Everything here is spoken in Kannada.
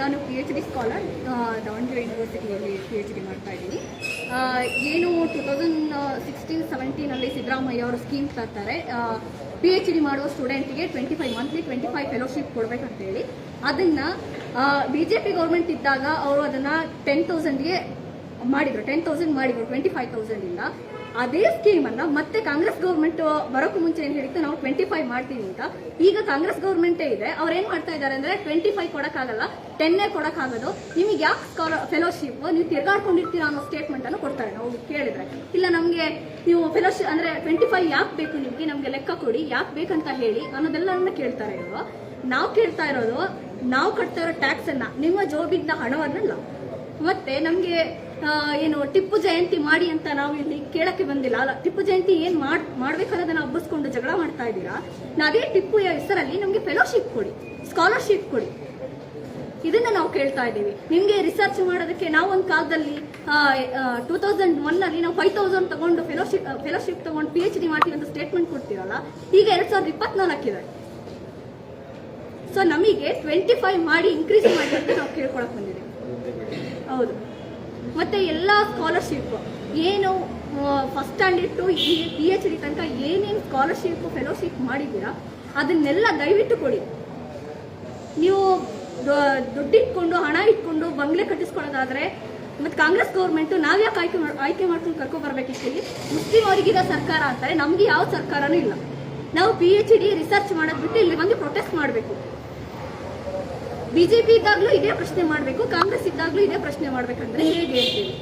ನಾನು P H D scholar Davanagere ಯೂನಿವರ್ಸಿಟಿಯಲ್ಲಿ P H D ಮಾಡ್ತಾ ಇದ್ದೀನಿ. ಏನು ಟು ತೌಸಂಡ್ ಸಿಕ್ಸ್ಟೀನ್ ಸೆವೆಂಟೀನಲ್ಲಿ ಸಿದ್ದರಾಮಯ್ಯ ಅವರು ಸ್ಕೀಮ್ ತರ್ತಾರೆ ಪಿ ಎಚ್ ಡಿ ಮಾಡುವ ಸ್ಟೂಡೆಂಟ್ಗೆ twenty five monthly twenty five fellowship ಕೊಡಬೇಕಂತೇಳಿ. ಅದನ್ನು ಬಿ ಜೆ ಪಿ ಗೌರ್ಮೆಂಟ್ ಇದ್ದಾಗ ಅವರು ಅದನ್ನು ಟೆನ್ ತೌಸಂಡ್ಗೆ ಮಾಡಿದರು. ಟೆನ್ ತೌಸಂಡ್ ಮಾಡಿದರು ಟ್ವೆಂಟಿ ಫೈವ್ ತೌಸಂಡಿಂದ ಅದೇ ಸ್ಕೀಮನ್ನು ಮತ್ತೆ ಕಾಂಗ್ರೆಸ್ ಗೌರ್ಮೆಂಟ್ ಬರೋಕ್ಕೂ ಮುಂಚೆ ಏನು ಹೇಳಿತ್ತು? ನಾವು ಟ್ವೆಂಟಿ ಫೈವ್ ಮಾಡ್ತೀವಿ ಅಂತ. ಈಗ ಕಾಂಗ್ರೆಸ್ ಗೌರ್ಮೆಂಟೇ ಇದೆ. ಅವ್ರು ಏನು ಮಾಡ್ತಾ ಇದ್ದಾರೆ ಅಂದ್ರೆ ಟ್ವೆಂಟಿ ಫೈವ್ ಕೊಡೋಕ್ಕಾಗಲ್ಲ ಟೆನ್ನೇ ಕೊಡೋಕ್ಕಾಗೋದು. ನಿಮಗೆ ಯಾಕೆ ಫೆಲೋಶಿಪ್ ನೀವು ತಿರ್ಗಾಡ್ಕೊಂಡಿರ್ತೀರಾ ಅನ್ನೋ ಸ್ಟೇಟ್ಮೆಂಟ್ ಅನ್ನು ಕೊಡ್ತಾರೆ. ನಾವು ಕೇಳಿದ್ರೆ. ಇಲ್ಲ, ನಮಗೆ ನೀವು ಫೆಲೋಶಿಪ್ ಅಂದ್ರೆ ಟ್ವೆಂಟಿ ಫೈವ್ ಯಾಕೆ ಬೇಕು ನಿಮಗೆ? ನಮಗೆ ಲೆಕ್ಕ ಕೊಡಿ. ಯಾಕೆ ಬೇಕಂತ ಹೇಳಿ ಅನ್ನೋದೆಲ್ಲ ಕೇಳ್ತಾರೆ ಇವರು ನಾವು ಕೇಳ್ತಾ ಇರೋದು, ನಾವು ಕಟ್ತಾ ಇರೋ ಟ್ಯಾಕ್ಸನ್ನು ನಿಮ್ಮ ಜೋಬಿದ್ದ ಹಣವನ್ನಲ್ಲ. ಮತ್ತೆ ನಮಗೆ ಏನು ಟಿಪ್ಪು ಜಯಂತಿ ಮಾಡಿ ಅಂತ ನಾವು ಇಲ್ಲಿ ಕೇಳಕ್ಕೆ ಬಂದಿಲ್ಲ. ಅಲ್ಲ, ಟಿಪ್ಪು ಜಯಂತಿ ಏನ್ ಮಾಡ್ ಮಾಡ್ಬೇಕಾದನ್ನ ಹಬ್ಬಿಸ್ಕೊಂಡು ಜಗಳ ಮಾಡ್ತಾ ಇದ್ದೀರಾ? ನಾವೇ ಟಿಪ್ಪು ಹೆಸರಲ್ಲಿ ನಮಗೆ ಫೆಲೋಶಿಪ್ ಕೊಡಿ ಸ್ಕಾಲರ್ಶಿಪ್ ಕೊಡಿ. ಇದನ್ನ ನಾವು ಕೇಳ್ತಾ ಇದ್ದೀವಿ. ನಿಮಗೆ ರಿಸರ್ಚ್ ಮಾಡೋದಕ್ಕೆ ನಾವು ಒಂದು ಕಾಲದಲ್ಲಿ ಟೂ ತೌಸಂಡ್ ಒನ್ನಲ್ಲಿ ನಾವು ಫೈವ್ ತೌಸಂಡ್ ತಗೊಂಡು ಫೆಲೋಶಿಪ್ ಫೆಲೋಶಿಪ್ ತಗೊಂಡು ಪಿ ಎಚ್ ಡಿ ಮಾಡ್ತೀವಿ ಅಂತ ಸ್ಟೇಟ್ಮೆಂಟ್ ಕೊಡ್ತೀರಲ್ಲ, ಈಗ ಎರಡ್ ಸಾವಿರದ ಇಪ್ಪತ್ನಾಲ್ಕಿದೆ ಸೊ ನಮಗೆ ಟ್ವೆಂಟಿ ಫೈವ್ ಮಾಡಿ ಇನ್ಕ್ರೀಸ್ ಮಾಡಿ ಅಂತ ನಾವು ಕೇಳ್ಕೊಳಕ್ ಬಂದಿದ್ದೀವಿ. ಹೌದು. ಮತ್ತೆ ಎಲ್ಲ ಸ್ಕಾಲರ್ಶಿಪ್ ಏನು first standard to P H D ತನಕ ಏನೇನು ಸ್ಕಾಲರ್ಶಿಪ್ ಫೆಲೋಶಿಪ್ ಮಾಡಿದ್ದೀರಾ, ಅದನ್ನೆಲ್ಲ ದಯವಿಟ್ಟು ಕೊಡಿ. ನೀವು ದುಡ್ಡು ಇಟ್ಕೊಂಡು ಹಣ ಇಟ್ಕೊಂಡು ಬಂಗ್ಲೆ ಕಟ್ಟಿಸ್ಕೊಳ್ಳೋದಾದ್ರೆ, ಮತ್ತೆ ಕಾಂಗ್ರೆಸ್ ಗೌರ್ಮೆಂಟ್ ನಾವ್ಯಾಕೆ ಆಯ್ಕೆ ಮಾಡ್- ಆಯ್ಕೆ ಮಾಡ್ಕೊಂಡು ಕರ್ಕೊ ಬರ್ಬೇಕಿತ್ತು ಇಲ್ಲಿ ಮುಸ್ಲಿಂ ಅವರಿಗಿದ ಸರ್ಕಾರ ಅಂತಾರೆ, ನಮ್ಗೆ ಯಾವ ಸರ್ಕಾರನೂ ಇಲ್ಲ. ನಾವು ಪಿ ಎಚ್ ಡಿ ರಿಸರ್ಚ್ ಮಾಡೋದ್ಬಿಟ್ಟು ಇಲ್ಲಿ ಬಂದು ಪ್ರೊಟೆಸ್ಟ್ ಮಾಡಬೇಕು. ಬಿಜೆಪಿ ಇದ್ದಾಗಲೂ ಇದೇ ಪ್ರಶ್ನೆ ಮಾಡಬೇಕು ಕಾಂಗ್ರೆಸ್ ಇದ್ದಾಗಲೂ ಇದೇ ಪ್ರಶ್ನೆ ಮಾಡ್ಬೇಕಂದ್ರೆ ಹೇಗೆ ಹೇಳ್ತೀವಿ